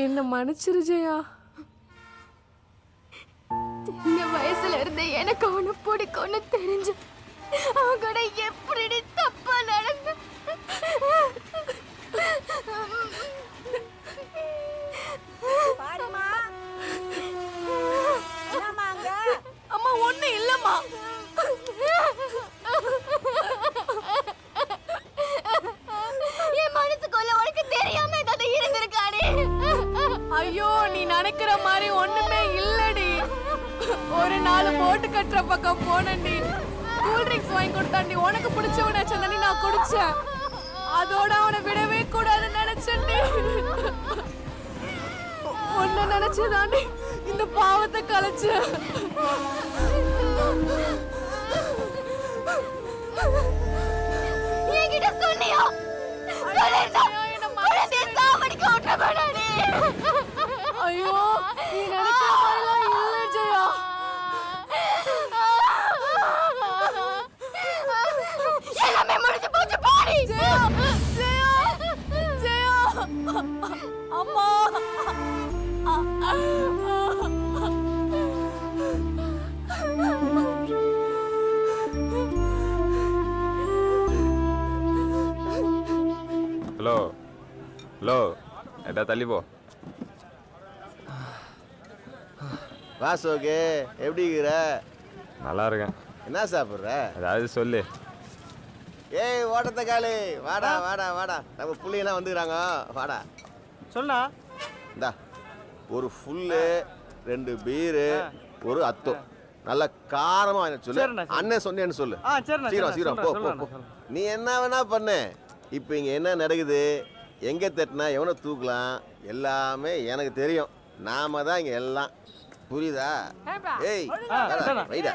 என்ன மன்னிச்சிரு ஜெயா சின்ன வயசுல இருந்து எனக்கு அவனை பிடிக்கும்னு தெரிஞ்சு அவன் கூட எப்படி தப்பா நடந்து நினைக்கிற மாதிரி ஒண்ணுமே இல்லடி. ஒரு நாள் போட்டு கட்டுற பக்கம் போனண்டி கூல் ட்ரிங்க்ஸ் வாங்கி கொடுத்தாண்டி உனக்கு பிடிச்சவன சொன்னி நான் குடிச்சேன். அதோட அவனை விடவே கூடாதுன்னு நினைச்சேன்டி. ஒன்னு நினைச்சதாண்டி இந்த பாவத்தை கலைச்சு என்கிட்ட சொன்னியா? ஐயோ நீ நினைக்கிற மாதிரிலாம் இல்ல ஜெயா எல்லாமே முடிஞ்சு போச்சு பாடி ஜெயா ஜெயா ஜெயா அம்மா ஹலோ ஹலோ எட்டா தள்ளி போ வா சோகே எப்படி இருக்கிற? நல்லா இருக்கேன். என்ன சாப்பிட்ற? ஏதாவது சொல்லு. ஏய் ஓட்டத்த காலு. வாடா வாடா வாடா. நம்ம புள்ளைங்களாம் வந்துக்கிறாங்க. வாடா. சொல்லா இந்தா ஒரு ஃபுல்லு ரெண்டு பீரு ஒரு அத்தம். நல்ல காரமா சொல்லு. சரிண்ணா, சரி. அண்ணன் சொன்னேன்னு சொல்லு. ஆ, சரிண்ணா, சீக்கிரம் சரிண்ணா, சீக்கிரம். போ சொல்றேன், போ, சொல்றேன், போ நீ என்ன வேணா பண்ணு. இப்போ இங்க என்ன நடக்குது? எங்க தட்டினா எவனை தூக்கலாம்? எல்லாமே எனக்கு தெரியும். நாம தான் இங்க எல்லாம். புரியுதா? ஏய். வைடா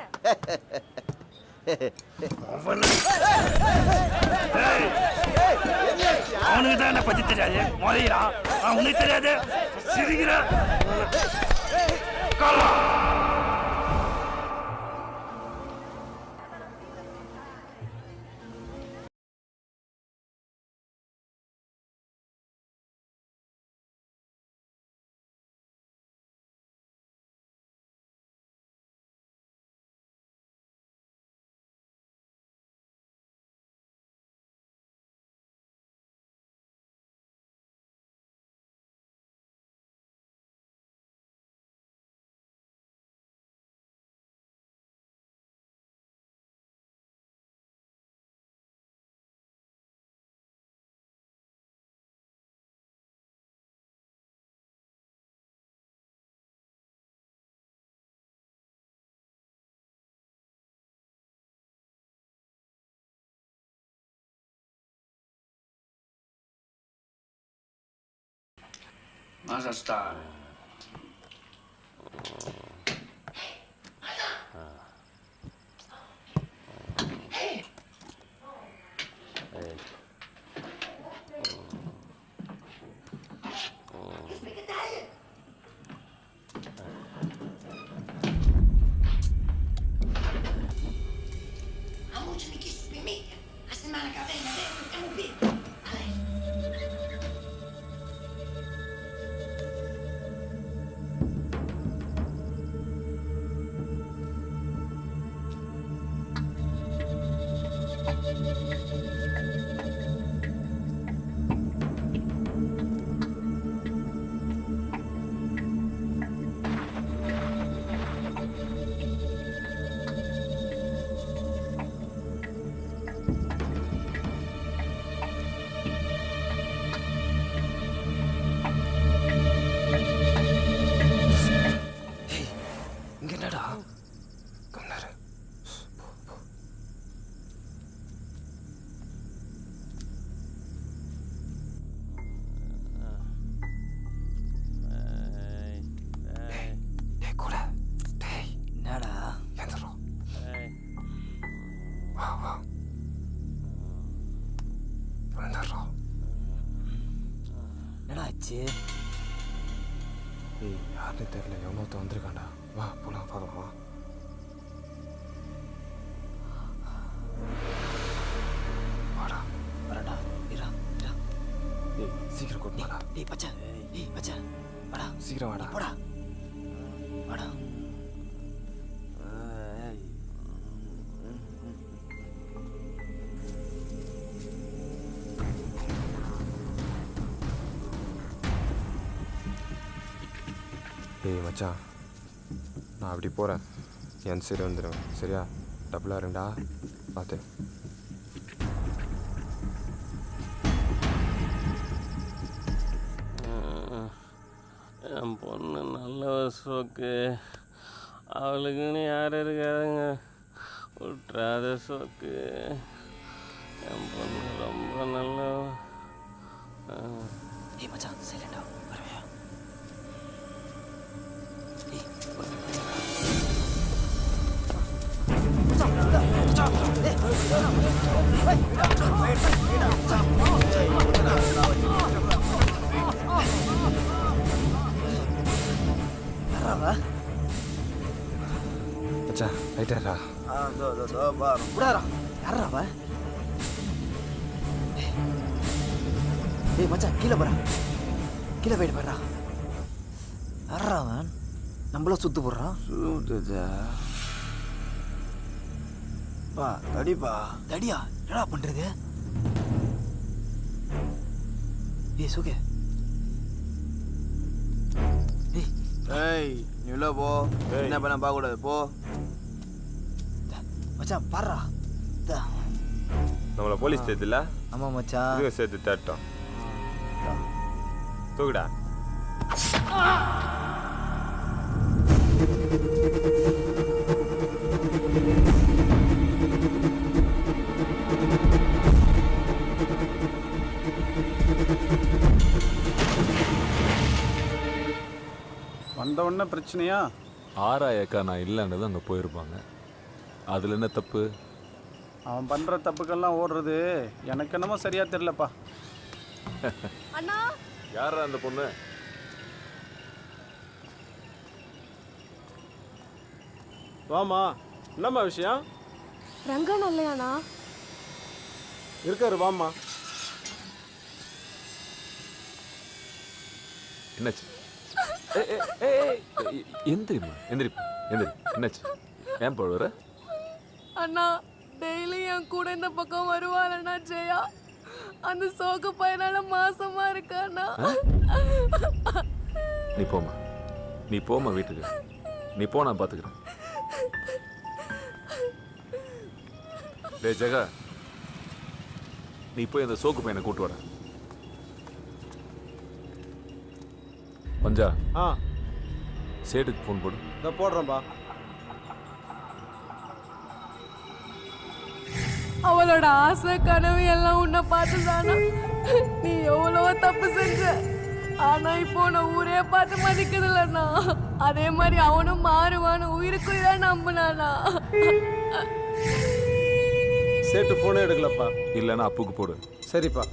அவனுக்கு தான் என்ன பத்தி தெரியாது? அவனுக்கு தெரியாது. சிரிக்கிற Mas já está. Amor, me que me. A semana que vem, eu não vi. ஆச்சு ஏய் யாருன்னு தெரியல. எவனோத்த வந்திருக்காண்டா வா போலாம் பார்க்கலாம் வா. வாடா. வரடா இரா இரா ஏய் சீக்கிரம் கூட்டு வாடா. டேய் பச்சா. டேய் பச்சா. சீக்கிரம் வாடா. போடா. வாடா. ஏய் மச்சான். நான் அப்படி போகிறேன் என் சைடு வந்துடுவேன் சரியா? டபுளாக இருண்டா பார்த்து என் பொண்ணு நல்ல சோக்கு. அவளுக்குன்னு யார் இருக்காதுங்க. விட்றாத சோக்கு. என் பொண்ணு ரொம்ப நல்ல ஏய் மச்சான் சைலண்டா மச்சான் ரைட்டரா விடாரா யாரா அவ ஏய் மச்சான் கீழே போறா கீழே போயிட்டு போடுறா யாரா அவன்? நம்மள சுத்து போடுறான். பா தடிப்பா. தடியா? என்னடா பண்றது? ஏய் சுகே. ஏய் நீ உள்ள போ. என்ன பண்ண பார்க்க கூடாது போ. மச்சான் பாடுறா. நம்மளை போலீஸ் சேர்த்துல? ஆமா மச்சான். இதுவும் சேர்த்து தேட்டோம். தூக்குடா. உடனே பிரச்சனையா? ஆராயக்கா நான் இல்லைன்றது அங்கே போயிருப்பாங்க. அதில் என்ன தப்பு? அவன் பண்ற தப்புக்கெல்லாம் ஓடுறது எனக்கு என்னமோ சரியா தெரியலப்பா. அண்ணா! யாரா அந்த பொண்ணு? வாமா என்னம்மா விஷயம்? ரங்கன் இல்லையாண்ணா? இருக்காரு வாமா என்னாச்சு? ஏய், ஏய், ஏய், ஏய், எ- எந்திரிம்மா எந்திரிப்பா எந்திரி என்னாச்சு? ஏன் போடுற அண்ணா டெய்லி என் கூட இந்த பக்கம் வருவாளண்ணா ஜெயா. அந்த சோக பையனால மாசமா இருக்காண்ணா நீ போம்மா. நீ போம்மா வீட்டுக்கு. நீ போ நான் பார்த்துக்கிறேன் டேய் ஜெகா. நீ போய் அந்த சோக்கு பையனை கூட்டு வர பஞ்சா? ஆ. சேட்டுக்கு ஃபோன் போடு. இதை போடுறேன்பா. அவளோட ஆசை கனவு எல்லாம் உன்னை பார்த்துதானா? நீ எவ்வளவோ தப்பு செஞ்ச. ஆனா இப்போ நான் ஊரே பார்த்து மதிக்குதுலண்ணா அதே மாதிரி அவனும் மாறுவான்னு உயிருக்குதான் நம்பினானா? சேட்டு ஃபோனே எடுக்கலப்பா. இல்லைன்னா அப்புக்கு போடு. சரிப்பா.